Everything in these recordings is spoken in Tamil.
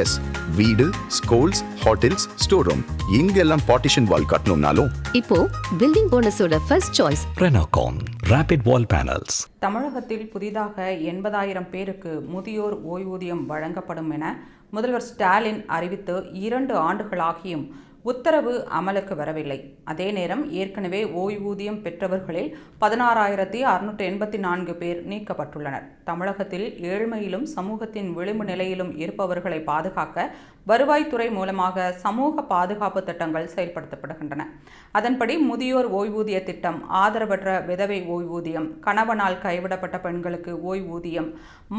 எஸ் வீடு ஸ்கூல்ஸ் ஹோட்டல்ஸ் ஸ்டோர் ரூம் இங்கெல்லாம் பார்ட்டிஷன் வால் கட்டணும்னாலும். இப்போ building போனஸோட first choice Renocon Rapid Wall Panels. தமிழகத்தில் புதிதாக எண்பதாயிரம் பேருக்கு முதியோர் ஓய்வூதியம் வழங்கப்படும் என முதல்வர் ஸ்டாலின் அறிவித்து இரண்டு ஆண்டுகளாகியும் உத்தரவு அமலுக்கு வரவில்லை. அதே நேரம் ஏற்கனவே ஓய்வூதியம் பெற்றவர்களில் பதினாறாயிரத்தி அறுநூற்றி எண்பத்தி நான்கு பேர் நீக்கப்பட்டுள்ளனர். தமிழகத்தில் ஏழ்மையிலும் சமூகத்தின் விளிம்பு நிலையிலும் இருப்பவர்களை பாதுகாக்க வருவாய்த்துறை மூலமாக சமூக பாதுகாப்பு திட்டங்கள் செயல்படுத்தப்படுகின்றன. அதன்படி முதியோர் ஓய்வூதிய திட்டம் ஆதரவற்ற விதவை ஓய்வூதியம் கணவனால் கைவிடப்பட்ட பெண்களுக்கு ஓய்வூதியம்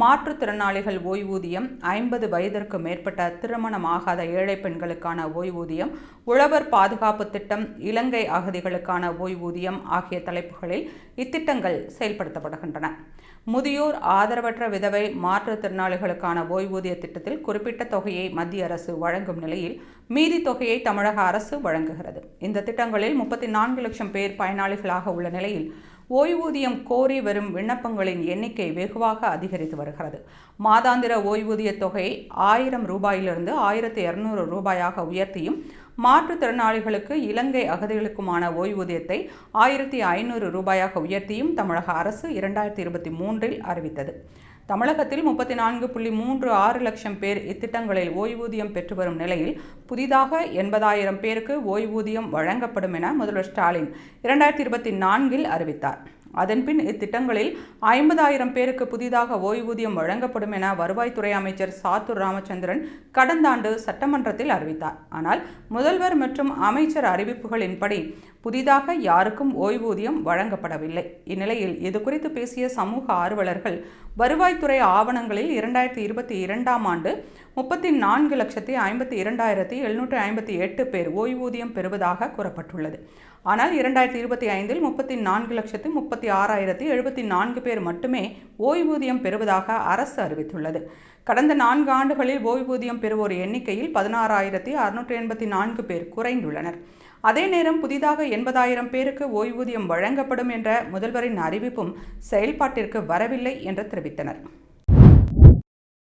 மாற்றுத்திறனாளிகள் ஓய்வூதியம் ஐம்பது வயதிற்கு மேற்பட்ட திருமணமாகாத ஏழை பெண்களுக்கான ஓய்வூதியம் உழவர் பாதுகாப்பு திட்டம் இலங்கை அகதிகளுக்கான ஓய்வூதியம் ஆகிய தலைப்புகளில் இத்திட்டங்கள் செயல்படுத்தப்படுகின்றன. முதியோர் ஆதரவற்ற விதவை மாற்றுத்திறனாளிகளுக்கான ஓய்வூதிய திட்டத்தில் குறிப்பிட்ட தொகையை மத்திய அரசு வழங்கும் நிலையில் மீதி தொகையை தமிழக அரசு வழங்குகிறது. இந்த திட்டங்களில் முப்பத்தி நான்கு லட்சம் பேர் பயனாளிகளாக உள்ள நிலையில் ஓய்வூதியம் கோரி வரும் விண்ணப்பங்களின் எண்ணிக்கை வெகுவாக அதிகரித்து வருகிறது. மாதாந்திர ஓய்வூதிய தொகை ஆயிரம் ரூபாயிலிருந்து ஆயிரத்தி இருநூறு ரூபாயாக உயர்த்தியும் மாற்றுத்திறனாளிகளுக்கு இலங்கை அகதிகளுக்குமான ஓய்வூதியத்தை ஆயிரத்தி ஐநூறு ரூபாயாக உயர்த்தியும் தமிழக அரசு இரண்டாயிரத்தி இருபத்தி மூன்றில் அறிவித்தது. தமிழகத்தில் முப்பத்தி நான்கு புள்ளி மூன்று ஆறு லட்சம் பேர் இத்திட்டங்களில் ஓய்வூதியம் பெற்று வரும் நிலையில் புதிதாக எண்பதாயிரம் பேருக்கு ஓய்வூதியம் வழங்கப்படும் என முதல்வர் ஸ்டாலின் இரண்டாயிரத்தி இருபத்தி நான்கில் அறிவித்தார். அதன்பின் இத்திட்டங்களில் ஐம்பதாயிரம் பேருக்கு புதிதாக ஓய்வூதியம் வழங்கப்படும் என வருவாய்த்துறை அமைச்சர் சாத்தூர் ராமச்சந்திரன் கடந்த ஆண்டு சட்டமன்றத்தில் அறிவித்தார். ஆனால் முதல்வர் மற்றும் அமைச்சர் அறிவிப்புகளின்படி புதிதாக யாருக்கும் ஓய்வூதியம் வழங்கப்படவில்லை. இந்நிலையில் இதுகுறித்து பேசிய சமூக ஆர்வலர்கள் வருவாய்த்துறை ஆவணங்களில் இரண்டாயிரத்தி இருபத்தி இரண்டாம் ஆண்டு முப்பத்தி நான்கு லட்சத்தி ஐம்பத்தி இரண்டாயிரத்தி எழுநூற்றி ஐம்பத்தி எட்டு பேர் ஓய்வூதியம் பெறுவதாக கூறப்பட்டுள்ளது. ஆனால் இரண்டாயிரத்தி இருபத்தி ஐந்தில் முப்பத்தி நான்கு லட்சத்து முப்பத்தி ஆறாயிரத்தி எழுபத்தி நான்கு பேர் மட்டுமே ஓய்வூதியம் பெறுவதாக அரசு அறிவித்துள்ளது. கடந்த நான்கு ஆண்டுகளில் ஓய்வூதியம் பெறுவோர் எண்ணிக்கையில் பதினாறாயிரத்தி அறுநூற்றி எண்பத்தி நான்கு பேர் குறைந்துள்ளனர். அதே நேரம் புதிதாக எண்பதாயிரம் பேருக்கு ஓய்வூதியம் வழங்கப்படும் என்ற முதல்வரின் அறிவிப்பும் செயல்பாட்டிற்கு வரவில்லை என்று தெரிவித்தனர்.